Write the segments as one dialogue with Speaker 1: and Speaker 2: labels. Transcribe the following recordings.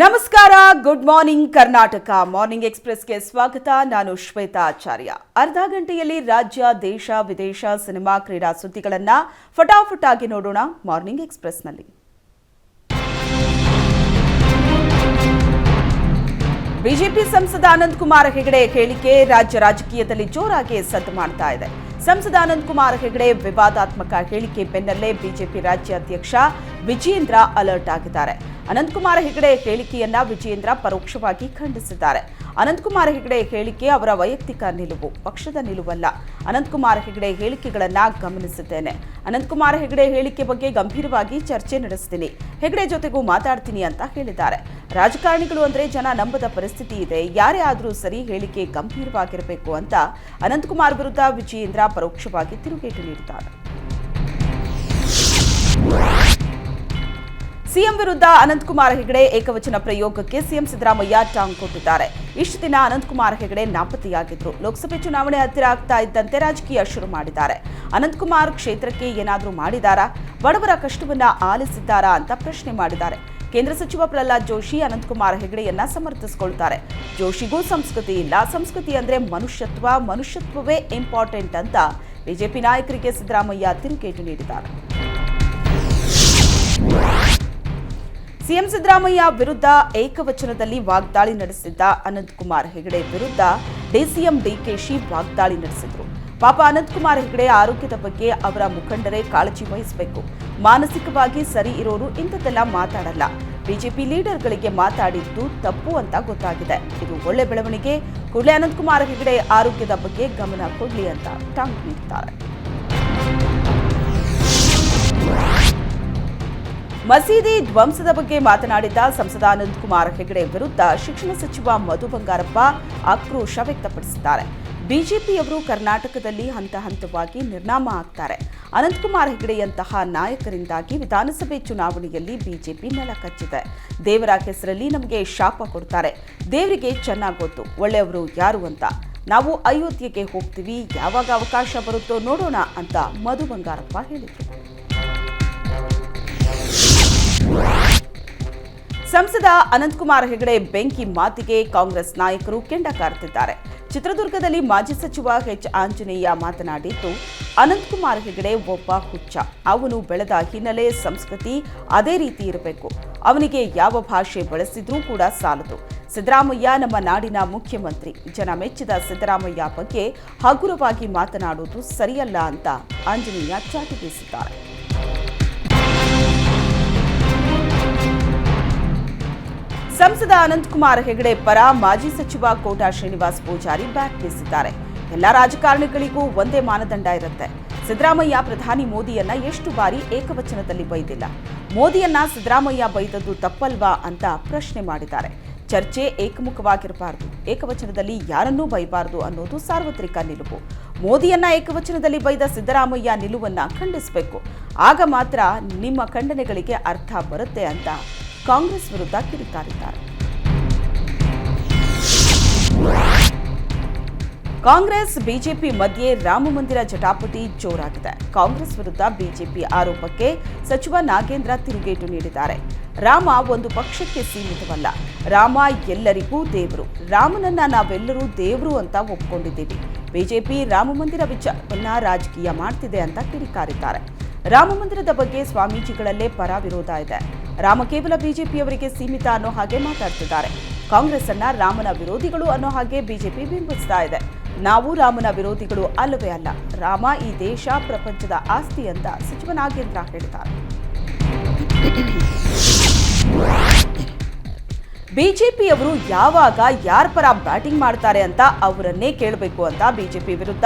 Speaker 1: ನಮಸ್ಕಾರ good morning Karnataka. Morning ಎಕ್ಸ್ಪ್ರೆಸ್ಗೆ ಸ್ವಾಗತ. ನಾನು ಶ್ವೇತಾ ಆಚಾರ್ಯ. ಅರ್ಧ ಗಂಟೆಯಲ್ಲಿ ರಾಜ್ಯ, ದೇಶ, ವಿದೇಶ ಸಿನಿಮಾ, ಕ್ರೀಡಾ ಸುದ್ದಿಗಳನ್ನ ಫಟಾಫಟಾಗಿ ನೋಡೋಣ ಮಾರ್ನಿಂಗ್ ಎಕ್ಸ್ಪ್ರೆಸ್ನಲ್ಲಿ ಬಿಜೆಪಿ ಸಂಸದ ಅನಂತ್ ಕುಮಾರ್ ಹೆಗಡೆ ಹೇಳಿಕೆ, ರಾಜ್ಯ ರಾಜಕೀಯದಲ್ಲಿ ಜೋರಾಗಿ ಸದ್ದು ಮಾಡ್ತಾ ಇದೆ. ಸಂಸದ ಅನಂತ್ ಕುಮಾರ್ ಹೆಗಡೆ ವಿವಾದಾತ್ಮಕ ಹೇಳಿಕೆ ಬೆನ್ನಲ್ಲೇ ಬಿಜೆಪಿ ರಾಜ್ಯಾಧ್ಯಕ್ಷ ವಿಜಯೇಂದ್ರ ಅಲರ್ಟ್ ಆಗಿದ್ದಾರೆ. ಅನಂತಕುಮಾರ್ ಹೆಗಡೆ ಹೇಳಿಕೆಯನ್ನ ವಿಜಯೇಂದ್ರ ಪರೋಕ್ಷವಾಗಿ ಖಂಡಿಸಿದ್ದಾರೆ. ಅನಂತಕುಮಾರ್ ಹೆಗಡೆ ಹೇಳಿಕೆ ಅವರ ವೈಯಕ್ತಿಕ ನಿಲುವು, ಪಕ್ಷದ ನಿಲುವಲ್ಲ. ಅನಂತಕುಮಾರ್ ಹೆಗಡೆ ಹೇಳಿಕೆಗಳನ್ನ ಗಮನಿಸಿದ್ದೇನೆ. ಅನಂತಕುಮಾರ್ ಹೆಗಡೆ ಹೇಳಿಕೆ ಬಗ್ಗೆ ಗಂಭೀರವಾಗಿ ಚರ್ಚೆ ನಡೆಸ್ತೀನಿ. ಹೆಗಡೆ ಜೊತೆಗೂ ಮಾತಾಡ್ತೀನಿ ಅಂತ ಹೇಳಿದ್ದಾರೆ. ರಾಜಕಾರಣಿಗಳು ಅಂದ್ರೆ ಜನ ನಂಬದ ಪರಿಸ್ಥಿತಿ ಇದೆ. ಯಾರೇ ಆದರೂ ಸರಿ ಹೇಳಿಕೆ ಗಂಭೀರವಾಗಿರಬೇಕು ಅಂತ ಅನಂತಕುಮಾರ್ ವಿರುದ್ಧ ವಿಜಯೇಂದ್ರ ಪರೋಕ್ಷವಾಗಿ ತಿರುಗೇಟು ನೀಡಿದ್ದಾರೆ. ಸಿಎಂ ವಿರುದ್ಧ ಅನಂತಕುಮಾರ್ ಹೆಗಡೆ ಏಕವಚನ ಪ್ರಯೋಗಕ್ಕೆ ಸಿಎಂ ಸಿದ್ದರಾಮಯ್ಯ ಟಾಂಗ್ ಕೊಟ್ಟಿದ್ದಾರೆ. ಇಷ್ಟು ದಿನ ಅನಂತಕುಮಾರ್ ಹೆಗಡೆ ನಾಪತ್ತೆಯಾಗಿದ್ರು. ಲೋಕಸಭೆ ಚುನಾವಣೆ ಹತ್ತಿರ ಆಗ್ತಾ ಇದ್ದಂತೆ ರಾಜಕೀಯ ಶುರು ಮಾಡಿದ್ದಾರೆ. ಅನಂತಕುಮಾರ್ ಕ್ಷೇತ್ರಕ್ಕೆ ಏನಾದರೂ ಮಾಡಿದಾರಾ? ಬಡವರ ಕಷ್ಟವನ್ನ ಆಲಿಸಿದ್ದಾರಾ ಅಂತ ಪ್ರಶ್ನೆ ಮಾಡಿದ್ದಾರೆ. ಕೇಂದ್ರ ಸಚಿವ ಪ್ರಹ್ಲಾದ್ ಜೋಶಿ, ಅನಂತಕುಮಾರ್ ಹೆಗಡೆಯನ್ನ ಸಮರ್ಥಿಸಿಕೊಳ್ತಾರೆ. ಜೋಶಿಗೂ ಸಂಸ್ಕೃತಿ ಇಲ್ಲ. ಸಂಸ್ಕೃತಿ ಅಂದ್ರೆ ಮನುಷ್ಯತ್ವ. ಮನುಷ್ಯತ್ವವೇ ಇಂಪಾರ್ಟೆಂಟ್ ಅಂತ ಬಿಜೆಪಿ ನಾಯಕರಿಗೆ ಸಿದ್ದರಾಮಯ್ಯ ತಿರುಗೇಟು ನೀಡಿದ್ದಾರೆ. ಸಿಎಂ ಸಿದ್ದರಾಮಯ್ಯ ವಿರುದ್ಧ ಏಕವಚನದಲ್ಲಿ ವಾಗ್ದಾಳಿ ನಡೆಸಿದ್ದ ಅನಂತಕುಮಾರ್ ಹೆಗಡೆ ವಿರುದ್ಧ ಡಿಸಿಎಂ ಡಿಕೆಶಿ ವಾಗ್ದಾಳಿ ನಡೆಸಿದ್ರು. ಪಾಪ ಅನಂತಕುಮಾರ್ ಹೆಗಡೆ ಆರೋಗ್ಯದ ಬಗ್ಗೆ ಅವರ ಮುಖಂಡರೇ ಕಾಳಜಿ ವಹಿಸಬೇಕು. ಮಾನಸಿಕವಾಗಿ ಸರಿ ಇರೋರು ಇಂಥದ್ದೆಲ್ಲ ಮಾತಾಡಲ್ಲ. ಬಿಜೆಪಿ ಲೀಡರ್ಗಳಿಗೆ ಮಾತಾಡಿದ್ದು ತಪ್ಪು ಅಂತ ಗೊತ್ತಾಗಿದೆ. ಇದು ಒಳ್ಳೆ ಬೆಳವಣಿಗೆ. ಕೂಡಲೇ ಅನಂತಕುಮಾರ್ ಹೆಗಡೆ ಆರೋಗ್ಯದ ಬಗ್ಗೆ ಗಮನ ಕೊಡಲಿ ಅಂತ ಟಾಂಗ್ ನೀಡಿದ್ದಾರೆ ಮಸೀದಿ ಧ್ವಂಸದ ಬಗ್ಗೆ ಮಾತನಾಡಿದ ಸಂಸದ ಅನಂತಕುಮಾರ್ ಹೆಗಡೆ ವಿರುದ್ಧ ಶಿಕ್ಷಣ ಸಚಿವ ಮಧು ಬಂಗಾರಪ್ಪ ಆಕ್ರೋಶ ವ್ಯಕ್ತಪಡಿಸಿದ್ದಾರೆ. ಬಿಜೆಪಿಯವರು ಕರ್ನಾಟಕದಲ್ಲಿ ಹಂತ ಹಂತವಾಗಿ ನಿರ್ನಾಮ ಆಗ್ತಾರೆ. ಅನಂತಕುಮಾರ್ ಹೆಗಡೆಯಂತಹ ನಾಯಕರಿಂದಾಗಿ ವಿಧಾನಸಭೆ ಚುನಾವಣೆಯಲ್ಲಿ ಬಿಜೆಪಿ ನೆಲ ಕಚ್ಚಿದೆ ದೇವರ ಹೆಸರಲ್ಲಿ ನಮಗೆ ಶಾಪ ಕೊಡ್ತಾರೆ. ದೇವರಿಗೆ ಚೆನ್ನಾಗಿ ಗೊತ್ತು. ಒಳ್ಳೆಯವರು ಯಾರು ಅಂತ. ನಾವು ಅಯೋಧ್ಯೆಗೆ ಹೋಗ್ತೀವಿ. ಯಾವಾಗ ಅವಕಾಶ ಬರುತ್ತೋ ನೋಡೋಣ ಅಂತ ಮಧು ಬಂಗಾರಪ್ಪ ಹೇಳಿದರು. ಸಂಸದ ಅನಂತಕುಮಾರ್ ಹೆಗಡೆ ಬೆಂಕಿ ಮಾತಿಗೆ ಕಾಂಗ್ರೆಸ್ ನಾಯಕರು ಕೆಂಡ ಕಾರ್ತಿದ್ದಾರೆ. ಚಿತ್ರದುರ್ಗದಲ್ಲಿ ಮಾಜಿ ಸಚಿವ ಎಚ್ ಆಂಜನೇಯ ಮಾತನಾಡಿದ್ದು ಅನಂತಕುಮಾರ್ ಹೆಗಡೆ ಒಬ್ಬ ಹುಚ್ಚ. ಅವನು ಬೆಳೆದ ಹಿನ್ನೆಲೆ ಸಂಸ್ಕೃತಿ ಅದೇ ರೀತಿ ಇರಬೇಕು. ಅವನಿಗೆ ಯಾವ ಭಾಷೆ ಬಳಸಿದ್ರೂ ಕೂಡ ಸಾಲದು. ಸಿದ್ದರಾಮಯ್ಯ ನಮ್ಮ ನಾಡಿನ ಮುಖ್ಯಮಂತ್ರಿ. ಜನ ಮೆಚ್ಚಿದ ಸಿದ್ದರಾಮಯ್ಯ ಬಗ್ಗೆ ಹಗುರವಾಗಿ ಮಾತನಾಡುವುದು ಸರಿಯಲ್ಲ ಅಂತ ಆಂಜನೇಯ ಚಾಟಿ ಬೀಸಿದ್ದಾರೆ. ಸಂಸದ ಅನಂತಕುಮಾರ್ ಹೆಗಡೆ ಪರ ಮಾಜಿ ಸಚಿವ ಕೋಟಾ ಶ್ರೀನಿವಾಸ್ ಪೂಜಾರಿ ಬ್ಯಾಟ್ ಬೀಸಿದ್ದಾರೆ. ಎಲ್ಲ ರಾಜಕಾರಣಿಗಳಿಗೂ ಒಂದೇ ಮಾನದಂಡ ಇರುತ್ತೆ. ಸಿದ್ದರಾಮಯ್ಯ, ಪ್ರಧಾನಿ ಮೋದಿಯನ್ನ ಎಷ್ಟು ಬಾರಿ ಏಕವಚನದಲ್ಲಿ ಬೈದಿಲ್ಲ. ಮೋದಿಯನ್ನ ಸಿದ್ದರಾಮಯ್ಯ ಬೈದದ್ದು ತಪ್ಪಲ್ವಾ ಅಂತ ಪ್ರಶ್ನೆ ಮಾಡಿದ್ದಾರೆ. ಚರ್ಚೆ ಏಕಮುಖವಾಗಿರಬಾರದು. ಏಕವಚನದಲ್ಲಿ ಯಾರನ್ನೂ ಬೈಬಾರದು ಅನ್ನೋದು ಸಾರ್ವತ್ರಿಕ ನಿಲುವು. ಮೋದಿಯನ್ನ ಏಕವಚನದಲ್ಲಿ ಬೈದ ಸಿದ್ದರಾಮಯ್ಯ ನಿಲುವನ್ನ ಖಂಡಿಸಬೇಕು. ಆಗ ಮಾತ್ರ ನಿಮ್ಮ ಖಂಡನೆಗಳಿಗೆ ಅರ್ಥ ಬರುತ್ತೆ ಅಂತ ಕಾಂಗ್ರೆಸ್ ವಿರುದ್ಧ ಕಿಡಿಕಾರಿದ್ದಾರೆ. ಕಾಂಗ್ರೆಸ್, ಬಿಜೆಪಿ ಮಧ್ಯೆ ರಾಮ ಮಂದಿರ ಜಟಾಪಟಿ ಜೋರಾಗಿದೆ. ಕಾಂಗ್ರೆಸ್ ವಿರುದ್ಧ ಬಿಜೆಪಿ ಆರೋಪಕ್ಕೆ ಸಚಿವ ನಾಗೇಂದ್ರ ತಿರುಗೇಟು ನೀಡಿದ್ದಾರೆ. ರಾಮ ಒಂದು ಪಕ್ಷಕ್ಕೆ ಸೀಮಿತವಲ್ಲ. ರಾಮ ಎಲ್ಲರಿಗೂ ದೇವರು. ರಾಮನನ್ನ ನಾವೆಲ್ಲರೂ ದೇವರು ಅಂತ ಒಪ್ಕೊಂಡಿದ್ದೀವಿ. ಬಿಜೆಪಿ ರಾಮ ಮಂದಿರ ವಿಚಾರವನ್ನ ರಾಜಕೀಯ ಮಾಡ್ತಿದೆ ಅಂತ ಕಿಡಿಕಾರಿದ್ದಾರೆ. ರಾಮ ಮಂದಿರದ ಬಗ್ಗೆ ಸ್ವಾಮೀಜಿಗಳಲ್ಲೇ ಪರ ವಿರೋಧ ಇದೆ. ರಾಮ ಕೇವಲ ಬಿಜೆಪಿಯವರಿಗೆ ಸೀಮಿತ ಅನ್ನೋ ಹಾಗೆ ಮಾತಾಡ್ತಿದ್ದಾರೆ. ಕಾಂಗ್ರೆಸ್ ಅನ್ನ ರಾಮನ ವಿರೋಧಿಗಳು ಅನ್ನೋ ಹಾಗೆ ಬಿಜೆಪಿ ಬಿಂಬಿಸ್ತಾ ಇದೆ. ನಾವು ರಾಮನ ವಿರೋಧಿಗಳು ಅಲ್ಲವೇ ಅಲ್ಲ, ರಾಮ ಈ ದೇಶ, ಪ್ರಪಂಚದ ಆಸ್ತಿ ಅಂತ ಸಚಿವ ನಾಗೇಂದ್ರ ಹೇಳಿದ್ದಾರೆ. ಬಿಜೆಪಿಯವರು ಯಾವಾಗ ಯಾರ ಪರ ಬ್ಯಾಟಿಂಗ್ ಮಾಡ್ತಾರೆ ಅಂತ ಅವರನ್ನೇ ಕೇಳಬೇಕು ಅಂತ ಬಿಜೆಪಿ ವಿರುದ್ಧ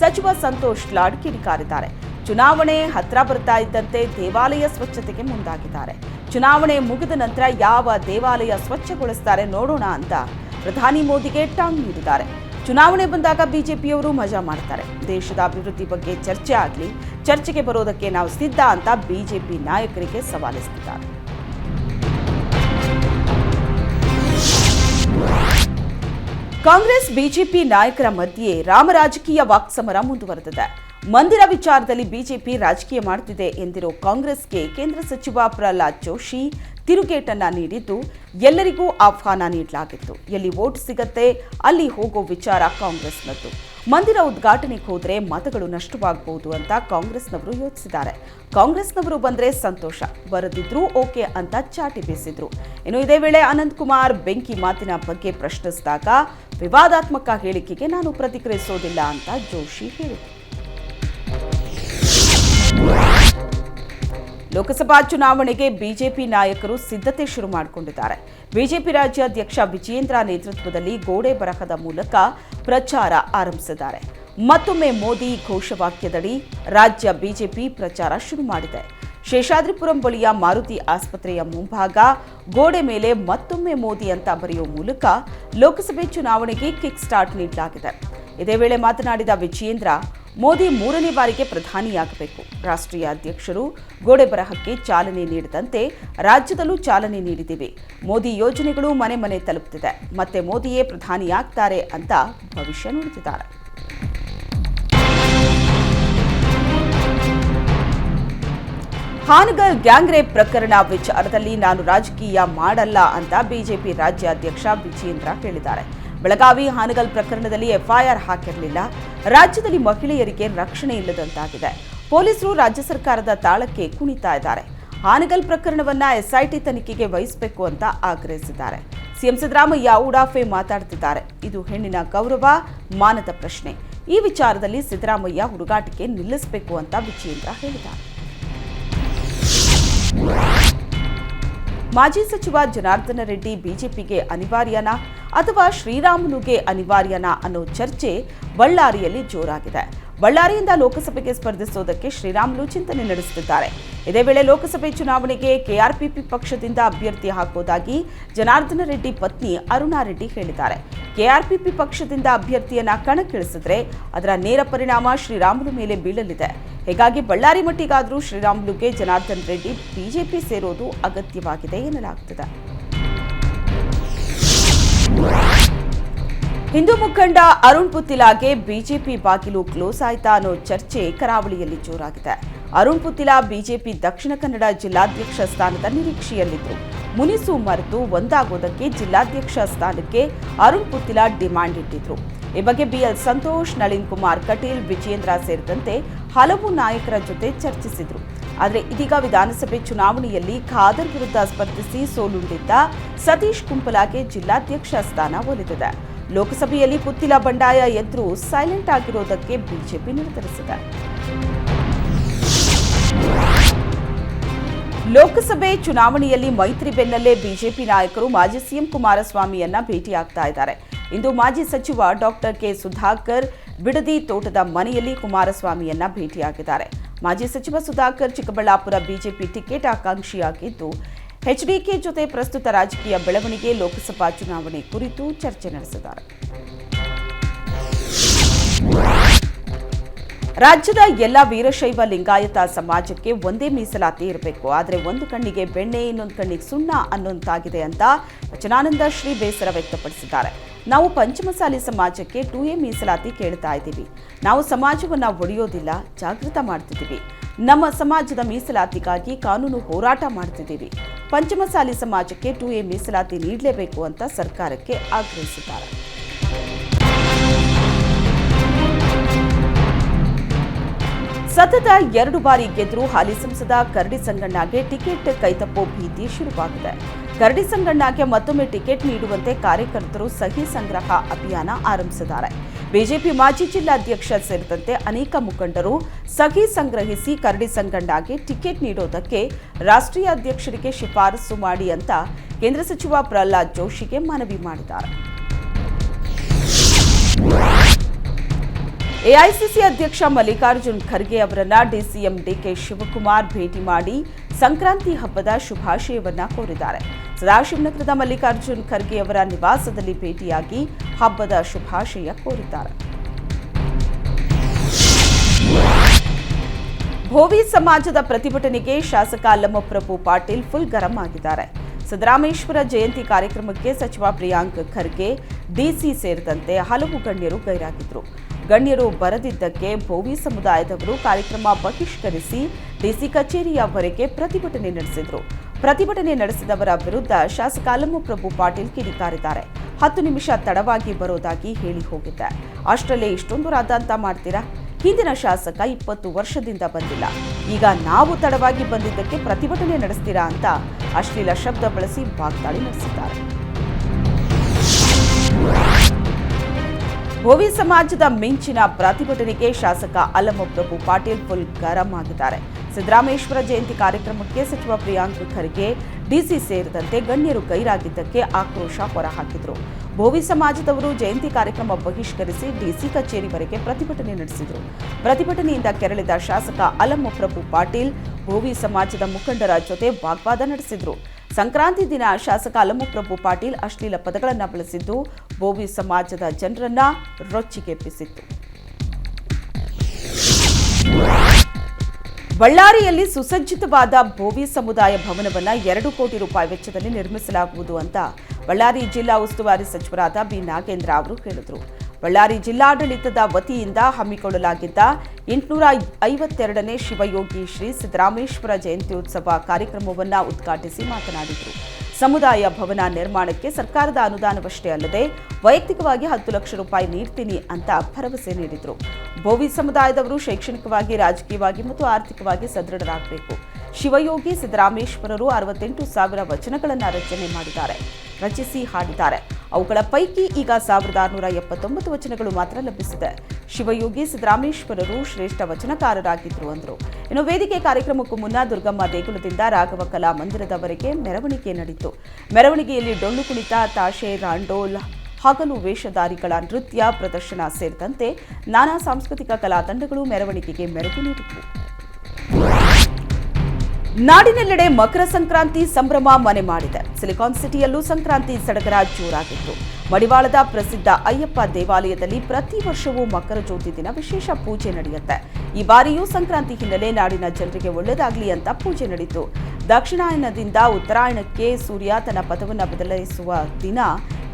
Speaker 1: ಸಚಿವ ಸಂತೋಷ್ ಲಾಡ್ ಕಿಡಿಕಾರಿದ್ದಾರೆ. ಚುನಾವಣೆ ಹತ್ರ ಬರ್ತಾ ಇದ್ದಂತೆ ದೇವಾಲಯ ಸ್ವಚ್ಛತೆಗೆ ಮುಂದಾಗಿದ್ದಾರೆ. ಚುನಾವಣೆ ಮುಗಿದ ನಂತರ ಯಾವ ದೇವಾಲಯ ಸ್ವಚ್ಛಗೊಳಿಸ್ತಾರೆ ನೋಡೋಣ ಅಂತ ಪ್ರಧಾನಿ ಮೋದಿಗೆ ಟಾಂಗ್ ನೀಡಿದ್ದಾರೆ. ಚುನಾವಣೆ ಬಂದಾಗ ಬಿಜೆಪಿಯವರು ಮಜಾ ಮಾಡ್ತಾರೆ. ದೇಶದ ಅಭಿವೃದ್ಧಿ ಬಗ್ಗೆ ಚರ್ಚೆ ಆಗಲಿ, ಚರ್ಚೆಗೆ ಬರೋದಕ್ಕೆ ನಾವು ಸಿದ್ಧ ಅಂತ ಬಿಜೆಪಿ ನಾಯಕರಿಗೆ ಸವಾಲಿಸಿದ್ದಾರೆ ಕಾಂಗ್ರೆಸ್, ಬಿಜೆಪಿ ನಾಯಕರ ಮಧ್ಯೆ ರಾಮರಾಜಕೀಯ ವಾಕ್ಸಮರ ಮುಂದುವರೆದಿದೆ. ಮಂದಿರ ವಿಚಾರದಲ್ಲಿ ಬಿಜೆಪಿ ರಾಜಕೀಯ ಮಾಡುತ್ತಿದೆ ಎಂದಿರೋ ಕಾಂಗ್ರೆಸ್ಗೆ ಕೇಂದ್ರ ಸಚಿವ ಪ್ರಹ್ಲಾದ್ ಜೋಶಿ ತಿರುಗೇಟನ್ನು ನೀಡಿದ್ದು, ಎಲ್ಲರಿಗೂ ಆಹ್ವಾನ ನೀಡಲಾಗಿತ್ತು. ಎಲ್ಲಿ ವೋಟ್ ಸಿಗತ್ತೆ, ಅಲ್ಲಿ ಹೋಗೋ ವಿಚಾರ ಕಾಂಗ್ರೆಸ್ನದ್ದು. ಮಂದಿರ ಉದ್ಘಾಟನೆಗೆ ಹೋದರೆ ಮತಗಳು ನಷ್ಟವಾಗಬಹುದು ಅಂತ ಕಾಂಗ್ರೆಸ್ನವರು ಯೋಚಿಸಿದ್ದಾರೆ. ಕಾಂಗ್ರೆಸ್ನವರು ಬಂದ್ರೆ ಸಂತೋಷ. ಬರದಿದ್ರೂ ಓಕೆ ಅಂತ ಚಾಟಿ ಬೀಸಿದ್ರು. ಇನ್ನು ಇದೇ ವೇಳೆ ಅನಂತ್ ಕುಮಾರ್ ಬೆಂಕಿ ಮಾತಿನ ಬಗ್ಗೆ ಪ್ರಶ್ನಿಸಿದಾಗ, ವಿವಾದಾತ್ಮಕ ಹೇಳಿಕೆಗೆ ನಾನು ಪ್ರತಿಕ್ರಿಯಿಸೋದಿಲ್ಲ ಅಂತ ಜೋಶಿ ಹೇಳಿದರು. ಲೋಕಸಭಾ ಚುನಾವಣೆಗೆ ಬಿಜೆಪಿ ನಾಯಕರು ಸಿದ್ಧತೆ ಶುರು ಮಾಡಿಕೊಂಡಿದ್ದಾರೆ. ಬಿಜೆಪಿ ರಾಜ್ಯಾಧ್ಯಕ್ಷ ವಿಜೇಂದ್ರ ನೇತೃತ್ವದಲ್ಲಿ ಗೋಡೆ ಬರಹದ ಮೂಲಕ ಪ್ರಚಾರ ಆರಂಭಿಸಿದ್ದಾರೆ. ಮತ್ತೊಮ್ಮೆ ಮೋದಿ ಘೋಷವಾಕ್ಯದಡಿ ರಾಜ್ಯ ಬಿಜೆಪಿ ಪ್ರಚಾರ ಶುರು ಮಾಡಿದೆ. ಶೇಷಾದ್ರಿಪುರಂ ಬಳಿಯ ಮಾರುತಿ ಆಸ್ಪತ್ರೆಯ ಮುಂಭಾಗ ಗೋಡೆ ಮೇಲೆ ಮತ್ತೊಮ್ಮೆ ಮೋದಿ ಅಂತ ಬರೆಯುವ ಮೂಲಕ ಲೋಕಸಭೆ ಚುನಾವಣೆಗೆ ಕಿಕ್ ಸ್ಟಾರ್ಟ್ ನೀಡಲಾಗಿದೆ. ಇದೇ ವೇಳೆ ಮಾತನಾಡಿದ ವಿಜಯೇಂದ್ರ ಮೋದಿ ಮೂರನೇ ಬಾರಿಗೆ ಪ್ರಧಾನಿಯಾಗಬೇಕು. ರಾಷ್ಟ್ರೀಯ ಅಧ್ಯಕ್ಷರು ಗೋಡೆ ಬರಹಕ್ಕೆ ಚಾಲನೆ ನೀಡಿದಂತೆ ರಾಜ್ಯದಲ್ಲೂ ಚಾಲನೆ ನೀಡಿದ್ದೀವಿ ಮೋದಿ ಯೋಜನೆಗಳು ಮನೆ ಮನೆ ತಲುಪುತ್ತಿದೆ ಮತ್ತೆ ಮೋದಿಯೇ ಪ್ರಧಾನಿಯಾಗ್ತಾರೆ ಅಂತ ಭವಿಷ್ಯ ನುಡಿದಿದ್ದಾರೆ. ಹಾನಗಲ್ ಗ್ಯಾಂಗ್ ರೇಪ್ ಪ್ರಕರಣ ವಿಚಾರದಲ್ಲಿ ನಾನು ರಾಜಕೀಯ ಮಾಡಲ್ಲ ಅಂತ ಬಿಜೆಪಿ ರಾಜ್ಯಾಧ್ಯಕ್ಷ ವಿಜೇಂದ್ರ ಹೇಳಿದ್ದಾರೆ. ಬೆಳಗಾವಿ ಹಾನಗಲ್ ಪ್ರಕರಣದಲ್ಲಿ ಎಫ್ಐಆರ್ ಹಾಕಿರಲಿಲ್ಲ. ರಾಜ್ಯದಲ್ಲಿ ಮಹಿಳೆಯರಿಗೆ ರಕ್ಷಣೆ ಇಲ್ಲದಂತಾಗಿದೆ. ಪೊಲೀಸರು ರಾಜ್ಯ ಸರ್ಕಾರದ ತಾಳಕ್ಕೆ ಕುಣಿತಾ ಇದ್ದಾರೆ. ಹಾನಗಲ್ ಪ್ರಕರಣವನ್ನ ಎಸ್ಐಟಿ ತನಿಖೆಗೆ ವಹಿಸಬೇಕು ಅಂತ ಆಗ್ರಹಿಸಿದ್ದಾರೆ. ಸಿಎಂ ಸಿದ್ದರಾಮಯ್ಯ ಉಡಾಫೆ ಮಾತಾಡ್ತಿದ್ದಾರೆ. ಇದು ಹೆಣ್ಣಿನ ಗೌರವ, ಮಾನದ ಪ್ರಶ್ನೆ. ಈ ವಿಚಾರದಲ್ಲಿ ಸಿದ್ದರಾಮಯ್ಯ ಹುಡುಗಾಟಿಕೆ ನಿಲ್ಲಿಸಬೇಕು ಅಂತ ವಿಜಯೇಂದ್ರ ಹೇಳಿದ್ದಾರೆ. ಮಾಜಿ ಸಚಿವ ಜನಾರ್ದನ ರೆಡ್ಡಿ ಬಿಜೆಪಿಗೆ ಅನಿವಾರ್ಯನಾ ಅಥವಾ ಶ್ರೀರಾಮುಲುಗೆ ಅನಿವಾರ್ಯನಾ ಅನ್ನೋ ಚರ್ಚೆ ಬಳ್ಳಾರಿಯಲ್ಲಿ ಜೋರಾಗಿದೆ. ಬಳ್ಳಾರಿಯಿಂದ ಲೋಕಸಭೆಗೆ ಸ್ಪರ್ಧಿಸುವುದಕ್ಕೆ ಶ್ರೀರಾಮುಲು ಚಿಂತನೆ ನಡೆಸುತ್ತಿದ್ದಾರೆ. ಇದೇ ವೇಳೆ ಲೋಕಸಭೆ ಚುನಾವಣೆಗೆ ಕೆಆರ್ಪಿಪಿ ಪಕ್ಷದಿಂದ ಅಭ್ಯರ್ಥಿ ಹಾಕುವುದಾಗಿ ಜನಾರ್ದನ ರೆಡ್ಡಿ ಪತ್ನಿ ಅರುಣಾ ರೆಡ್ಡಿ ಹೇಳಿದ್ದಾರೆ. ಕೆಆರ್ಪಿಪಿ ಪಕ್ಷದಿಂದ ಅಭ್ಯರ್ಥಿಯನ್ನ ಕಣಕ್ಕಿಳಿಸಿದ್ರೆ ಅದರ ನೇರ ಪರಿಣಾಮ ಶ್ರೀರಾಮುಲು ಮೇಲೆ ಬೀಳಲಿದೆ. ಹೀಗಾಗಿ ಬಳ್ಳಾರಿ ಮಟ್ಟಿಗಾದರೂ ಶ್ರೀರಾಮುಲುಗೆ ಜನಾರ್ದನ್ ರೆಡ್ಡಿ ಬಿಜೆಪಿ ಸೇರೋದು ಅಗತ್ಯವಾಗಿದೆ ಎನ್ನಲಾಗ್ತದೆ ಹಿಂದೂ ಮುಖಂಡ ಅರುಣ್ ಪುತ್ತಿಲಾಗೆ ಬಿಜೆಪಿ ಬಾಗಿಲು ಕ್ಲೋಸ್ ಆಯ್ತಾ ಅನ್ನೋ ಚರ್ಚೆ ಕರಾವಳಿಯಲ್ಲಿ ಜೋರಾಗಿದೆ. ಅರುಣ್ ಪುತ್ತಿಲಾ ಬಿಜೆಪಿ ದಕ್ಷಿಣ ಕನ್ನಡ ಜಿಲ್ಲಾಧ್ಯಕ್ಷ ಸ್ಥಾನದ ನಿರೀಕ್ಷೆಯಲ್ಲಿದ್ದರು ಮುನಿಸು ಮರೆತು ಒಂದಾಗೋದಕ್ಕೆ ಜಿಲ್ಲಾಧ್ಯಕ್ಷ ಸ್ಥಾನಕ್ಕೆ ಅರುಣ್ ಪುತ್ತಿಲಾ ಡಿಮಾಂಡ್ ಇಟ್ಟಿದ್ರು. ಈ ಬಗ್ಗೆ ಬಿಎಲ್ ಸಂತೋಷ್, ನಳಿನ್ ಕುಮಾರ್, ಕಟೀಲ್ ವಿಜೇಂದ್ರ ಸೇರಿದಂತೆ ಹಲವು ನಾಯಕರ ಜೊತೆ ಚರ್ಚಿಸಿದ್ರು. ಆದರೆ ಇದೀಗ ವಿಧಾನಸಭೆ ಚುನಾವಣೆಯಲ್ಲಿ ಖಾದರ್ ವಿರುದ್ಧ ಸ್ಪರ್ಧಿಸಿ ಸೋಲುಂಡಿದ್ದ ಸತೀಶ್ ಕುಂಪಲಾಗೆ ಜಿಲ್ಲಾಧ್ಯಕ್ಷ ಸ್ಥಾನ ಒಲಿದಿದೆ. ಲೋಕಸಭೆಯಲ್ಲಿ ಪುತ್ತಿಲ ಬಂಡಾಯ ಎದುರು ಸೈಲೆಂಟ್ ಆಗಿರೋದಕ್ಕೆ ಬಿಜೆಪಿ ನಿರ್ಧರಿಸಿದೆ. ಲೋಕಸಭೆ ಚುನಾವಣೆಯಲ್ಲಿ ಮೈತ್ರಿ ಬೆನ್ನಲ್ಲೇ ಬಿಜೆಪಿ ನಾಯಕರು ಮಾಜಿ ಸಿಎಂ ಕುಮಾರಸ್ವಾಮಿಯನ್ನ ಭೇಟಿಯಾಗ್ತಾ ಇದ್ದಾರೆ. ಇಂದು ಮಾಜಿ ಸಚಿವ ಡಾಕ್ಟರ್ ಕೆ ಸುಧಾಕರ್ ಬಿಡದಿ ತೋಟದ ಮನೆಯಲ್ಲಿ ಕುಮಾರಸ್ವಾಮಿಯನ್ನ ಭೇಟಿಯಾಗಿದ್ದಾರೆ. ಮಾಜಿ ಸಚಿವ ಸುಧಾಕರ್ ಚಿಕ್ಕಬಳ್ಳಾಪುರ ಬಿಜೆಪಿ ಟಿಕೆಟ್ ಆಕಾಂಕ್ಷಿಯಾಗಿದ್ದು ಎಚ್ಡಿಕೆ ಜೊತೆ ಪ್ರಸ್ತುತ ರಾಜಕೀಯ ಬೆಳವಣಿಗೆ ಲೋಕಸಭಾ ಚುನಾವಣೆ ಕುರಿತು ಚರ್ಚೆ ನಡೆಸಿದ್ದಾರೆ. ರಾಜ್ಯದ ಎಲ್ಲ ವೀರಶೈವ ಲಿಂಗಾಯತ ಸಮಾಜಕ್ಕೆ ಒಂದೇ ಮೀಸಲಾತಿ ಇರಬೇಕು. ಆದರೆ ಒಂದು ಕಣ್ಣಿಗೆ ಬೆಣ್ಣೆ, ಇನ್ನೊಂದು ಕಣ್ಣಿಗೆ ಸುಣ್ಣ ಅನ್ನೋಂತಾಗಿದೆ ಅಂತ ವಚನಾನಂದ ಶ್ರೀ ಬೇಸರ ವ್ಯಕ್ತಪಡಿಸಿದ್ದಾರೆ. ನಾವು ಪಂಚಮಸಾಲಿ ಸಮಾಜಕ್ಕೆ ಟು ಎ ಮೀಸಲಾತಿ ಕೇಳ್ತಾ ಇದ್ದೀವಿ. ನಾವು ಸಮಾಜವನ್ನು ಒಡೆಯೋದಿಲ್ಲ, ಜಾಗೃತ ಮಾಡ್ತಿದ್ದೀವಿ. ನಮ್ಮ ಸಮಾಜದ ಮೀಸಲಾತಿಗಾಗಿ ಕಾನೂನು ಹೋರಾಟ ಮಾಡ್ತಿದ್ದೀವಿ. ಪಂಚಮಸಾಲಿ ಸಮಾಜಕ್ಕೆ ಟು ಎ ಮೀಸಲಾತಿ ನೀಡಲೇಬೇಕು ಅಂತ ಸರ್ಕಾರಕ್ಕೆ ಆಗ್ರಹಿಸಿದ್ದಾರೆ. ಸತತ ಎರಡು ಬಾರಿ ಗೆದ್ರು ಹಾಲಿ ಸಂಸದ ಕರಡಿ ಸಂಗಣ್ಣಗೆ ಟಿಕೆಟ್ ಕೈತಪ್ಪೋ ಭೀತಿ ಶುರುವಾಗಿದೆ. ಕರಡಿ ಸಂಗಣ್ಣಗೆ ಮತ್ತೊಮ್ಮೆ ಟಿಕೆಟ್ ನೀಡುವಂತೆ ಕಾರ್ಯಕರ್ತರು ಸಹಿ ಸಂಗ್ರಹ ಅಭಿಯಾನ ಆರಂಭಿಸಿದ್ದಾರೆ. ಬಿಜೆಪಿ ಮಾಜಿ ಜಿಲ್ಲಾಧ್ಯಕ್ಷ ಸೇರಿದಂತೆ ಅನೇಕ ಮುಖಂಡರು ಸಹಿ ಸಂಗ್ರಹಿಸಿ ಕರಡಿ ಸಂಗಣ್ಣಗೆ ಟಿಕೆಟ್ ನೀಡೋದಕ್ಕೆ ರಾಷ್ಟ್ರೀಯ ಅಧ್ಯಕ್ಷರಿಗೆ ಶಿಫಾರಸು ಮಾಡಿ ಅಂತ ಕೇಂದ್ರ ಸಚಿವ ಪ್ರಹ್ಲಾದ್ ಜೋಶಿಗೆ ಮನವಿ ಮಾಡಿದ್ದಾರೆ. ಎಐಸಿಸಿ ಅಧ್ಯಕ್ಷ ಮಲ್ಲಿಕಾರ್ಜುನ್ ಖರ್ಗೆ ಅವರನ್ನ ಡಿಸಿಎಂ ಡಿಕೆ ಶಿವಕುಮಾರ್ ಭೇಟಿ ಮಾಡಿ ಸಂಕ್ರಾಂತಿ ಹಬ್ಬದ ಶುಭಾಶಯವನ್ನ ಕೋರಿದ್ದಾರೆ. ಸದಾಶಿವನಗರದ ಮಲ್ಲಿಕಾರ್ಜುನ್ ಖರ್ಗೆ ಅವರ ನಿವಾಸದಲ್ಲಿ ಭೇಟಿಯಾಗಿ ಹಬ್ಬದ ಶುಭಾಶಯ ಕೋರಿದ್ದಾರೆ. ಭೋವಿ ಸಮಾಜದ ಪ್ರತಿಭಟನೆಗೆ ಶಾಸಕ ಅಲ್ಲಮಪ್ರಭು ಪಾಟೀಲ್ ಫುಲ್ ಗರಂ ಆಗಿದ್ದಾರೆ. ಸಿದ್ದರಾಮೇಶ್ವರ ಜಯಂತಿ ಕಾರ್ಯಕ್ರಮಕ್ಕೆ ಸಚಿವ ಪ್ರಿಯಾಂಕ್ ಖರ್ಗೆ ಡಿಸಿ ಸೇರಿದಂತೆ ಹಲವು ಗಣ್ಯರು ಗೈರಾಗಿದ್ರು. ಗಣ್ಯರು ಬರದಿದ್ದಕ್ಕೆ ಭೋವಿ ಸಮುದಾಯದವರು ಕಾರ್ಯಕ್ರಮ ಬಹಿಷ್ಕರಿಸಿ ಡಿಸಿ ಕಚೇರಿಯವರೆಗೆ ಪ್ರತಿಭಟನೆ ನಡೆಸಿದರು. ಪ್ರತಿಭಟನೆ ನಡೆಸಿದವರ ವಿರುದ್ಧ ಶಾಸಕ ಅಲಮಪ್ರಭು ಪಾಟೀಲ್ ಕಿಡಿಕಾರಿದ್ದಾರೆ. ಹತ್ತು ನಿಮಿಷ ತಡವಾಗಿ ಬರೋದಾಗಿ ಹೇಳಿ ಹೋಗಿದ್ದೆ. ಅಷ್ಟರಲ್ಲೇ ಇಷ್ಟೊಂದು ರಾದಾಂತ ಮಾಡ್ತೀರಾ? ಹಿಂದಿನ ಶಾಸಕ ಇಪ್ಪತ್ತು ವರ್ಷದಿಂದ ಬಂದಿಲ್ಲ. ಈಗ ನಾವು ತಡವಾಗಿ ಬಂದಿದ್ದಕ್ಕೆ ಪ್ರತಿಭಟನೆ ನಡೆಸ್ತೀರಾ ಅಂತ ಅಶ್ಲೀಲ ಶಬ್ದ ಬಳಸಿ ವಾಗ್ದಾಳಿ ನಡೆಸಿದ್ದಾರೆ. ಭೋವಿ ಸಮಾಜದ ಮಿಂಚಿನ ಪ್ರತಿಭಟನೆಗೆ ಶಾಸಕ ಅಲ್ಲಮಪ್ರಭು ಪಾಟೀಲ್ ಫುಲ್ ಗರಂ ಆಗಿದ್ದಾರೆ. ಸಿದ್ದರಾಮೇಶ್ವರ ಜಯಂತಿ ಕಾರ್ಯಕ್ರಮಕ್ಕೆ ಸಚಿವ ಪ್ರಿಯಾಂಕ್ ಖರ್ಗೆ ಡಿಸಿ ಸೇರಿದಂತೆ ಗಣ್ಯರು ಗೈರಾಗಿದ್ದಕ್ಕೆ ಆಕ್ರೋಶ ಹೊರಹಾಕಿದರು. ಭೋವಿ ಸಮಾಜದವರು ಜಯಂತಿ ಕಾರ್ಯಕ್ರಮ ಬಹಿಷ್ಕರಿಸಿ ಡಿಸಿ ಕಚೇರಿವರೆಗೆ ಪ್ರತಿಭಟನೆ ನಡೆಸಿದರು. ಪ್ರತಿಭಟನೆಯಿಂದ ಕೆರಳಿದ ಶಾಸಕ ಅಲ್ಲಮಪ್ರಭು ಪಾಟೀಲ್ ಭೋವಿ ಸಮಾಜದ ಮುಖಂಡರ ಜೊತೆ ವಾಗ್ವಾದ ನಡೆಸಿದರು. ಸಂಕ್ರಾಂತಿ ದಿನ ಶಾಸಕ ಅಲಮಪ್ರಭು ಪಾಟೀಲ್ ಅಶ್ಲೀಲ ಪದಗಳನ್ನು ಬಳಸಿದ್ದು ಬೋವಿ ಸಮಾಜದ ಜನರನ್ನ ರೊಚ್ಚಿಗೆಪ್ಪಿಸಿತ್ತು ಬಳ್ಳಾರಿಯಲ್ಲಿ ಸುಸಜ್ಜಿತವಾದ ಬೋವಿ ಸಮುದಾಯ ಭವನವನ್ನು ಎರಡು ಕೋಟಿ ರೂಪಾಯಿ ವೆಚ್ಚದಲ್ಲಿ ನಿರ್ಮಿಸಲಾಗುವುದು ಅಂತ ಬಳ್ಳಾರಿ ಜಿಲ್ಲಾ ಉಸ್ತುವಾರಿ ಸಚಿವರಾದ ಬಿ ನಾಗೇಂದ್ರ ಅವರು ಹೇಳಿದರು. ಬಳ್ಳಾರಿ ಜಿಲ್ಲಾಡಳಿತದ ವತಿಯಿಂದ ಹಮ್ಮಿಕೊಳ್ಳಲಾಗಿದ್ದ ಎಂಟುನೂರ ಐವತ್ತೆರಡನೇ ಶಿವಯೋಗಿ ಶ್ರೀ ಸಿದ್ದರಾಮೇಶ್ವರ ಜಯಂತ್ಯೋತ್ಸವ ಕಾರ್ಯಕ್ರಮವನ್ನು ಉದ್ಘಾಟಿಸಿ ಮಾತನಾಡಿದರು. ಸಮುದಾಯ ಭವನ ನಿರ್ಮಾಣಕ್ಕೆ ಸರ್ಕಾರದ ಅನುದಾನವಷ್ಟೇ ಅಲ್ಲದೆ ವೈಯಕ್ತಿಕವಾಗಿ ಹತ್ತು ಲಕ್ಷ ರೂಪಾಯಿ ನೀಡ್ತೀನಿ ಅಂತ ಭರವಸೆ ನೀಡಿದರು. ಭೋವಿ ಸಮುದಾಯದವರು ಶೈಕ್ಷಣಿಕವಾಗಿ, ರಾಜಕೀಯವಾಗಿ ಮತ್ತು ಆರ್ಥಿಕವಾಗಿ ಸದೃಢರಾಗಬೇಕು. ಶಿವಯೋಗಿ ಸಿದ್ದರಾಮೇಶ್ವರರು ಅರವತ್ತೆಂಟು ಸಾವಿರ ವಚನಗಳನ್ನು ರಚನೆ ಮಾಡಿದ್ದಾರೆ. ರಚಿಸಿ ಹಾಡಿದ್ದಾರೆ. ಅವುಗಳ ಪೈಕಿ ಈಗ ಸಾವಿರದ ಆರುನೂರ ಎಪ್ಪತ್ತೊಂಬತ್ತು ವಚನಗಳು ಮಾತ್ರ ಲಭಿಸಿದೆ. ಶಿವಯೋಗಿ ಸಿದ್ದರಾಮೇಶ್ವರರು ಶ್ರೇಷ್ಠ ವಚನಕಾರರಾಗಿದ್ದರು ಅಂದರು. ಇನ್ನು ವೇದಿಕೆ ಕಾರ್ಯಕ್ರಮಕ್ಕೂ ಮುನ್ನ ದುರ್ಗಮ್ಮ ದೇಗುಲದಿಂದ ರಾಘವ ಕಲಾ ಮಂದಿರದವರೆಗೆ ಮೆರವಣಿಗೆ ನಡೆಯಿತು ಮೆರವಣಿಗೆಯಲ್ಲಿ ಡೊಳ್ಳು ಕುಣಿತ, ತಾಶೆ, ರಾಂಡೋಲ್, ಹಗಲು ವೇಷಧಾರಿಗಳ ನೃತ್ಯ, ಪ್ರದರ್ಶನ ಸೇರಿದಂತೆ ನಾನಾ ಸಾಂಸ್ಕೃತಿಕ ಕಲಾ ತಂಡಗಳು ಮೆರವಣಿಗೆಗೆ ಮೆರುಗು ನೀಡಿತು ನಾಡಿನೆಲ್ಲೆಡೆ ಮಕರ ಸಂಕ್ರಾಂತಿ ಸಂಭ್ರಮ ಮನೆ ಮಾಡಿದೆ. ಸಿಲಿಕಾನ್ ಸಿಟಿಯಲ್ಲೂ ಸಂಕ್ರಾಂತಿ ಸಡಗರ ಜೋರಾಗಿತ್ತು. ಮಡಿವಾಳದ ಪ್ರಸಿದ್ಧ ಅಯ್ಯಪ್ಪ ದೇವಾಲಯದಲ್ಲಿ ಪ್ರತಿ ವರ್ಷವೂ ಮಕರ ಜ್ಯೋತಿ ದಿನ ವಿಶೇಷ ಪೂಜೆ ನಡೆಯುತ್ತೆ. ಈ ಬಾರಿಯೂ ಸಂಕ್ರಾಂತಿ ಹಿನ್ನೆಲೆ ನಾಡಿನ ಜನರಿಗೆ ಒಳ್ಳೆಯದಾಗಲಿ ಅಂತ ಪೂಜೆ ನಡೆಯಿತು ದಕ್ಷಿಣಾಯನದಿಂದ ಉತ್ತರಾಯಣಕ್ಕೆ ಸೂರ್ಯ ತನ್ನ ಪಥವನ್ನು ಬದಲಾಯಿಸುವ ದಿನ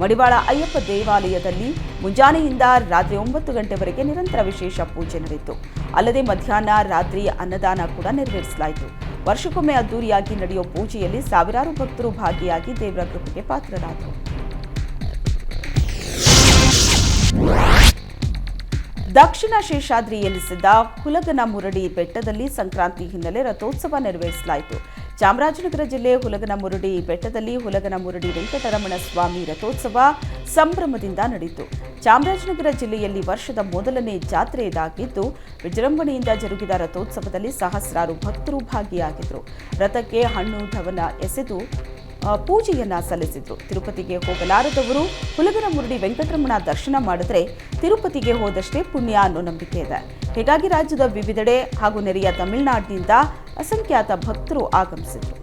Speaker 1: ಮಡಿವಾಳ ಅಯ್ಯಪ್ಪ ದೇವಾಲಯದಲ್ಲಿ ಮುಂಜಾನೆಯಿಂದ ರಾತ್ರಿ ಒಂಬತ್ತು ಗಂಟೆವರೆಗೆ ನಿರಂತರ ವಿಶೇಷ ಪೂಜೆ ನಡೆಯಿತು ಅಲ್ಲದೆ ಮಧ್ಯಾಹ್ನ ರಾತ್ರಿ ಅನ್ನದಾನ ಕೂಡ ನೆರವೇರಿಸಲಾಯಿತು. ವರ್ಷಕ್ಕೊಮ್ಮೆ ಅದ್ದೂರಿಯಾಗಿ ನಡೆಯುವ ಪೂಜೆಯಲ್ಲಿ ಸಾವಿರಾರು ಭಕ್ತರು ಭಾಗಿಯಾಗಿ ದೇವರ ಕೃಪೆಗೆ ಪಾತ್ರರಾದರು. ದಕ್ಷಿಣ ಶೇಷಾದ್ರಿ ಎನಿಸಿದ್ದ ಹುಲಗನ ಮುರಡಿ ಬೆಟ್ಟದಲ್ಲಿ ಸಂಕ್ರಾಂತಿ ಹಿನ್ನೆಲೆ ರಥೋತ್ಸವ ನೆರವೇರಿಸಲಾಯಿತು. ಚಾಮರಾಜನಗರ ಜಿಲ್ಲೆ ಹುಲಗನ ಮುರುಡಿ ಬೆಟ್ಟದಲ್ಲಿ ಹುಲಗನ ಮುರುಡಿ ವೆಂಕಟರಮಣ ಸ್ವಾಮಿ ರಥೋತ್ಸವ ಸಂಭ್ರಮದಿಂದ ನಡೆಯಿತು. ಚಾಮರಾಜನಗರ ಜಿಲ್ಲೆಯಲ್ಲಿ ವರ್ಷದ ಮೊದಲನೇ ಜಾತ್ರೆ ಇದಾಗಿದ್ದು ವಿಜೃಂಭಣೆಯಿಂದ ಜರುಗಿದ ರಥೋತ್ಸವದಲ್ಲಿ ಸಹಸ್ರಾರು ಭಕ್ತರು ಭಾಗಿಯಾಗಿದ್ದರು. ರಥಕ್ಕೆ ಹಣ್ಣು, ಧವನ ಎಸೆದು ಪೂಜೆಯನ್ನ ಸಲ್ಲಿಸಿದ್ರು. ತಿರುಪತಿಗೆ ಹೋಗಲಾರದವರು ಹುಲಗನ ಮುರುಡಿ ವೆಂಕಟರಮಣ ದರ್ಶನ ಮಾಡಿದ್ರೆ ತಿರುಪತಿಗೆ ಹೋದಷ್ಟೇ ಪುಣ್ಯ ಅನ್ನೋ ನಂಬಿಕೆ ಇದೆ. ಹೀಗಾಗಿ ರಾಜ್ಯದ ವಿವಿಧೆಡೆ ಹಾಗೂ ನೆರೆಯ ತಮಿಳುನಾಡಿನಿಂದ ಅಸಂಖ್ಯಾತ ಭಕ್ತರು ಆಗಮಿಸಿದ್ರು.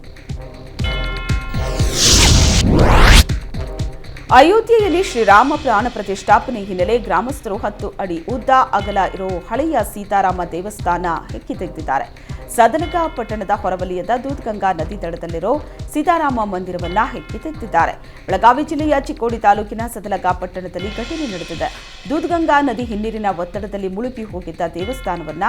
Speaker 1: ಅಯೋಧ್ಯೆಯಲ್ಲಿ ಶ್ರೀರಾಮ ಪ್ರಾಣ ಪ್ರತಿಷ್ಠಾಪನೆ ಹಿನ್ನೆಲೆ ಗ್ರಾಮಸ್ಥರು ಹತ್ತು ಅಡಿ ಉದ್ದ ಅಗಲ ಇರೋ ಹಳೆಯ ಸೀತಾರಾಮ ದೇವಸ್ಥಾನ ಹೆಕ್ಕಿ ತೆಗೆದಿದ್ದಾರೆ ಸದನಗ ಪಟ್ಟಣದ ಹೊರವಲಯದ ದೂದ್ಗಂಗಾ ನದಿ ದಡದಲ್ಲಿರೋ ಸೀತಾರಾಮ ಮಂದಿರವನ್ನ ಹೆಕ್ಕಿ ತೆಗೆದಿದ್ದಾರೆ ಬೆಳಗಾವಿ ಜಿಲ್ಲೆಯ ಚಿಕ್ಕೋಡಿ ತಾಲೂಕಿನ ಸದಲಗ ಪಟ್ಟಣದಲ್ಲಿ ಘಟನೆ ನಡೆದಿದೆ. ದೂದ್ಗಂಗಾ ನದಿ ಹಿನ್ನೀರಿನ ಒತ್ತಡದಲ್ಲಿ ಮುಳುಗಿ ಹೋಗಿದ್ದ ದೇವಸ್ಥಾನವನ್ನ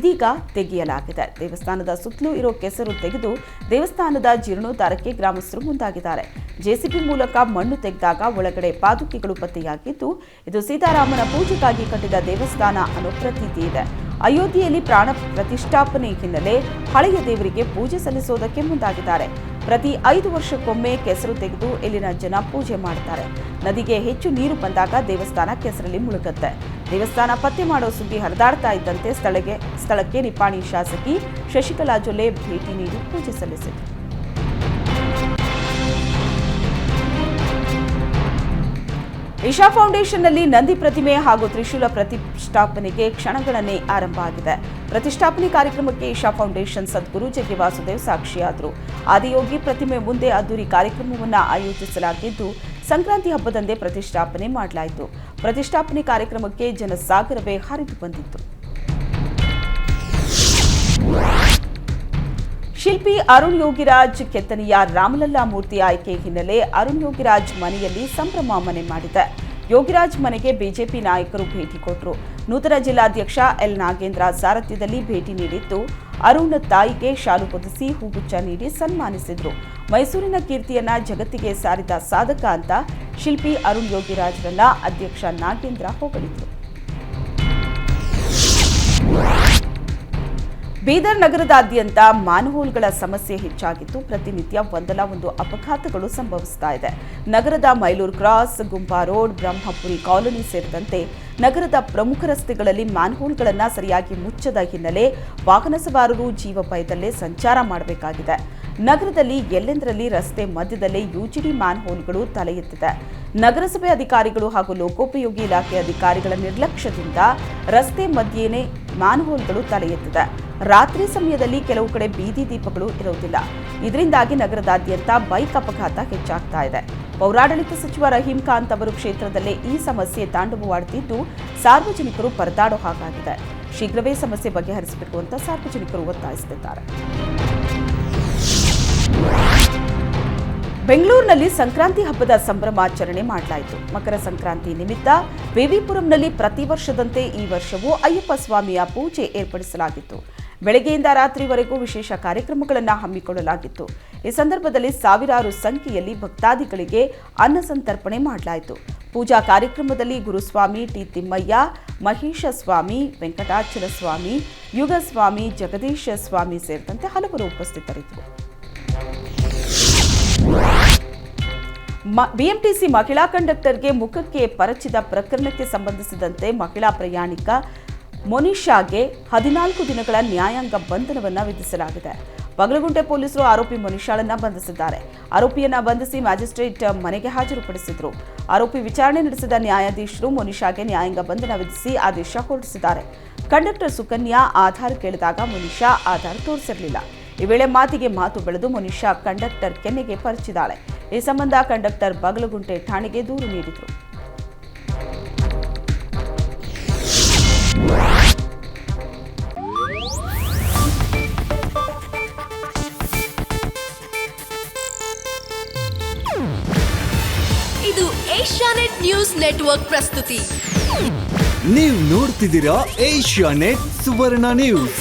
Speaker 1: ಇದೀಗ ತೆಗೆಯಲಾಗಿದೆ. ದೇವಸ್ಥಾನದ ಸುತ್ತಲೂ ಇರೋ ಕೆಸರು ತೆಗೆದು ದೇವಸ್ಥಾನದ ಜೀರ್ಣೋದ್ಧಾರಕ್ಕೆ ಗ್ರಾಮಸ್ಥರು ಮುಂದಾಗಿದ್ದಾರೆ. ಜೆಸಿಬಿ ಮೂಲಕ ಮಣ್ಣು ತೆಗೆದಾಗ ಒಳಗಡೆ ಪಾದುಕೆಗಳು ಪತ್ತೆಯಾಗಿದ್ದು, ಇದು ಸೀತಾರಾಮನ ಪೂಜೆಗಾಗಿ ಕಟ್ಟಿದ ದೇವಸ್ಥಾನ ಅನ್ನೋ ಪ್ರತೀತಿ ಇದೆ. ಅಯೋಧ್ಯೆಯಲ್ಲಿ ಪ್ರಾಣ ಪ್ರತಿಷ್ಠಾಪನೆ ಹಿನ್ನೆಲೆ ಹಳೆಯ ದೇವರಿಗೆ ಪೂಜೆ ಸಲ್ಲಿಸೋದಕ್ಕೆ ಮುಂದಾಗಿದ್ದಾರೆ. ಪ್ರತಿ ಐದು ವರ್ಷಕ್ಕೊಮ್ಮೆ ಕೆಸರು ತೆಗೆದು ಇಲ್ಲಿನ ಜನ ಪೂಜೆ ಮಾಡ್ತಾರೆ. ನದಿಗೆ ಹೆಚ್ಚು ನೀರು ಬಂದಾಗ ದೇವಸ್ಥಾನ ಕೆಸರಲ್ಲಿ ಮುಳುಗುತ್ತೆ. ದೇವಸ್ಥಾನ ಪತ್ತೆ ಮಾಡೋ ಸುದ್ದಿ ಹರಿದಾಡ್ತಾ ಇದ್ದಂತೆ ಸ್ಥಳಕ್ಕೆ ಸ್ಥಳಕ್ಕೆ ನಿಪಾಣಿ ಶಾಸಕಿ ಶಶಿಕಲಾ ಜೊಲ್ಲೆ ಭೇಟಿ ನೀಡಿ ಪೂಜೆ ಸಲ್ಲಿಸಿದರು. ಇಶಾ ಫೌಂಡೇಶನ್ನಲ್ಲಿ ನಂದಿ ಪ್ರತಿಮೆ ಹಾಗೂ ತ್ರಿಶೂಲ ಪ್ರತಿಷ್ಠಾಪನೆಗೆ ಕ್ಷಣಗಣನೆ ಆರಂಭ ಆಗಿದೆ. ಪ್ರತಿಷ್ಠಾಪನೆ ಕಾರ್ಯಕ್ರಮಕ್ಕೆ ಇಶಾ ಫೌಂಡೇಶನ್ ಸದ್ಗುರು ಜಗ್ಗಿ ವಾಸುದೇವ್ ಸಾಕ್ಷಿಯಾದರು. ಆದಿಯೋಗಿ ಪ್ರತಿಮೆ ಮುಂದೆ ಅದ್ದೂರಿ ಕಾರ್ಯಕ್ರಮವನ್ನು ಆಯೋಜಿಸಲಾಗಿದ್ದು, ಸಂಕ್ರಾಂತಿ ಹಬ್ಬದಂದೇ ಪ್ರತಿಷ್ಠಾಪನೆ ಮಾಡಲಾಯಿತು. ಪ್ರತಿಷ್ಠಾಪನೆ ಕಾರ್ಯಕ್ರಮಕ್ಕೆ ಜನಸಾಗರವೇ ಹರಿದು ಬಂದಿತ್ತು. ಶಿಲ್ಪಿ ಅರುಣ್ ಯೋಗಿರಾಜ್ ಕೆತ್ತನೆಯ ರಾಮಲಲ್ಲಾ ಮೂರ್ತಿ ಆಯ್ಕೆ ಹಿನ್ನೆಲೆ ಅರುಣ್ ಯೋಗಿರಾಜ್ ಮನೆಯಲ್ಲಿ ಸಂಭ್ರಮ ಮನೆ ಮಾಡಿದೆ. ಯೋಗಿರಾಜ್ ಮನೆಗೆ ಬಿಜೆಪಿ ನಾಯಕರು ಭೇಟಿ ಕೊಟ್ಟರು ನೂತನ ಜಿಲ್ಲಾಧ್ಯಕ್ಷ ಎಲ್ ನಾಗೇಂದ್ರ ಸಾರಥ್ಯದಲ್ಲಿ ಭೇಟಿ ನೀಡಿದ್ದು, ಅರುಣ್ ತಾಯಿಗೆ ಶಾಲು ಹೊದಿಸಿ ಹೂಗುಚ್ಚ ನೀಡಿ ಸನ್ಮಾನಿಸಿದ್ರು. ಮೈಸೂರಿನ ಕೀರ್ತಿಯನ್ನ ಜಗತ್ತಿಗೆ ಸಾರಿದ ಸಾಧಕ ಅಂತ ಶಿಲ್ಪಿ ಅರುಣ್ ಯೋಗಿರಾಜ್ರನ್ನ ಅಧ್ಯಕ್ಷ ನಾಗೇಂದ್ರ ಹೊಗಳಿದ್ರು. ಬೀದರ್ ನಗರದಾದ್ಯಂತ ಮಾನ್ಹೋಲ್ಗಳ ಸಮಸ್ಯೆ ಹೆಚ್ಚಾಗಿದ್ದು ಪ್ರತಿನಿತ್ಯ ಒಂದಲ್ಲ ಒಂದು ಅಪಘಾತಗಳು ಸಂಭವಿಸ್ತಾ ಇದೆ. ನಗರದ Mylur cross, Gumpa road, Brahmapuri colony ಸೇರಿದಂತೆ ನಗರದ ಪ್ರಮುಖ ರಸ್ತೆಗಳಲ್ಲಿ ಮ್ಯಾನ್ಹೋಲ್ಗಳನ್ನು ಸರಿಯಾಗಿ ಮುಚ್ಚದ ಹಿನ್ನೆಲೆ ವಾಹನ ಸವಾರರು ಜೀವಭಯದಲ್ಲೇ ಸಂಚಾರ ಮಾಡಬೇಕಾಗಿದೆ. ನಗರದಲ್ಲಿ ಎಲ್ಲೆಂದರಲ್ಲಿ ರಸ್ತೆ ಮಧ್ಯದಲ್ಲೇ ಯುಜಿಡಿ ಮ್ಯಾನ್ ಹೋಲ್ಗಳು ತಲೆ ಎತ್ತಿದೆ ನಗರಸಭೆ ಅಧಿಕಾರಿಗಳು ಹಾಗೂ ಲೋಕೋಪಯೋಗಿ ಇಲಾಖೆ ಅಧಿಕಾರಿಗಳ ನಿರ್ಲಕ್ಷ್ಯದಿಂದ ರಸ್ತೆ ಮಧ್ಯೆಯೇ ಮ್ಯಾನ್ ಹೋಲ್ಗಳು ತಲೆ ಎತ್ತಿದೆ ರಾತ್ರಿ ಸಮಯದಲ್ಲಿ ಕೆಲವು ಕಡೆ ಬೀದಿ ದೀಪಗಳು ಇರುವುದಿಲ್ಲ. ಇದರಿಂದಾಗಿ ನಗರದಾದ್ಯಂತ ಬೈಕ್ ಅಪಘಾತ ಹೆಚ್ಚಾಗ್ತಾ ಇದೆ. ಪೌರಾಡಳಿತ ಸಚಿವ ರಹೀಂ ಖಾನ್ ಅವರು ಕ್ಷೇತ್ರದಲ್ಲೇ ಈ ಸಮಸ್ಯೆ ತಾಂಡವವಾಡುತ್ತಿದ್ದು, ಸಾರ್ವಜನಿಕರು ಪರದಾಡೋ ಹಾಗಾಗಿದೆ. ಶೀಘ್ರವೇ ಸಮಸ್ಯೆ ಬಗೆಹರಿಸಬೇಕು ಅಂತ ಸಾರ್ವಜನಿಕರು ಒತ್ತಾಯಿಸುತ್ತಿದ್ದಾರೆ. ಬೆಂಗಳೂರಿನಲ್ಲಿ ಸಂಕ್ರಾಂತಿ ಹಬ್ಬದ ಸಂಭ್ರಮಾಚರಣೆ ಮಾಡಲಾಯಿತು. ಮಕರ ಸಂಕ್ರಾಂತಿ ನಿಮಿತ್ತ ವಿವಿಪುರಂನಲ್ಲಿ ಪ್ರತಿ ವರ್ಷದಂತೆ ಈ ವರ್ಷವೂ ಅಯ್ಯಪ್ಪ ಸ್ವಾಮಿಯ ಪೂಜೆ ಏರ್ಪಡಿಸಲಾಗಿತ್ತು. ಬೆಳಗ್ಗೆಯಿಂದ ರಾತ್ರಿವರೆಗೂ ವಿಶೇಷ ಕಾರ್ಯಕ್ರಮಗಳನ್ನು ಹಮ್ಮಿಕೊಳ್ಳಲಾಗಿತ್ತು. ಈ ಸಂದರ್ಭದಲ್ಲಿ ಸಾವಿರಾರು ಸಂಖ್ಯೆಯಲ್ಲಿ ಭಕ್ತಾದಿಗಳಿಗೆ ಅನ್ನ ಸಂತರ್ಪಣೆ ಮಾಡಲಾಯಿತು. ಪೂಜಾ ಕಾರ್ಯಕ್ರಮದಲ್ಲಿ ಗುರುಸ್ವಾಮಿ ಟಿ ತಿಮ್ಮಯ್ಯ ಮಹೇಶ ಸ್ವಾಮಿ ವೆಂಕಟಾಚಲ ಸ್ವಾಮಿ ಯುಗಸ್ವಾಮಿ, ಜಗದೀಶ ಸ್ವಾಮಿ ಸೇರಿದಂತೆ ಹಲವರು ಉಪಸ್ಥಿತರಿದ್ದರು. ಬಿಎಂಟಿಸಿ ಮಹಿಳಾ ಕಂಡಕ್ಟರ್ಗೆ ಮುಖಕ್ಕೆ ಪರಚಿದ ಪ್ರಕರಣಕ್ಕೆ ಸಂಬಂಧಿಸಿದಂತೆ ಮಹಿಳಾ ಪ್ರಯಾಣಿಕ ಮೊನಿಷಾಗೆ ಹದಿನಾಲ್ಕು ದಿನಗಳ ನ್ಯಾಯಾಂಗ ಬಂಧನವನ್ನು ವಿಧಿಸಲಾಗಿದೆ. ಬಗಲಗುಂಟೆ ಪೊಲೀಸರು ಆರೋಪಿ ಮೊನಿಷಾಳನ್ನ ಬಂಧಿಸಿದ್ದಾರೆ. ಆರೋಪಿಯನ್ನ ಬಂಧಿಸಿ ಮ್ಯಾಜಿಸ್ಟ್ರೇಟ್ ಮನೆಗೆ ಹಾಜರುಪಡಿಸಿದ್ರು. ಆರೋಪಿ ವಿಚಾರಣೆ ನಡೆಸಿದ ನ್ಯಾಯಾಧೀಶರು ಮೊನಿಷಾಗೆ ನ್ಯಾಯಾಂಗ ಬಂಧನ ವಿಧಿಸಿ ಆದೇಶ ಹೊರಡಿಸಿದ್ದಾರೆ. ಕಂಡಕ್ಟರ್ ಸುಕನ್ಯಾ ಆಧಾರ್ ಕೇಳಿದಾಗ ಮೊನಿಷಾ ಆಧಾರ್ ತೋರಿಸಿರಲಿಲ್ಲ. ಈ ವೇಳೆ ಮಾತಿಗೆ ಮಾತು ಬೆಳೆದು ಮನುಷ್ಯ ಕಂಡಕ್ಟರ್ ಕೆನ್ನೆಗೆ ಪರಿಚಿದಾಳೆ. ಈ ಸಂಬಂಧ ಕಂಡಕ್ಟರ್ ಬಗಲಗುಂಟೆ ಠಾಣೆಗೆ ದೂರು ನೀಡಿದರು.
Speaker 2: ಇದು ಏಷ್ಯಾನೆಟ್ ನ್ಯೂಸ್ ನೆಟ್ವರ್ಕ್ ಪ್ರಸ್ತುತಿ.
Speaker 3: ನೀವು ನೋಡ್ತಿದ್ದೀರಾ ಏಷ್ಯಾನೆಟ್ ಸುವರ್ಣ ನ್ಯೂಸ್.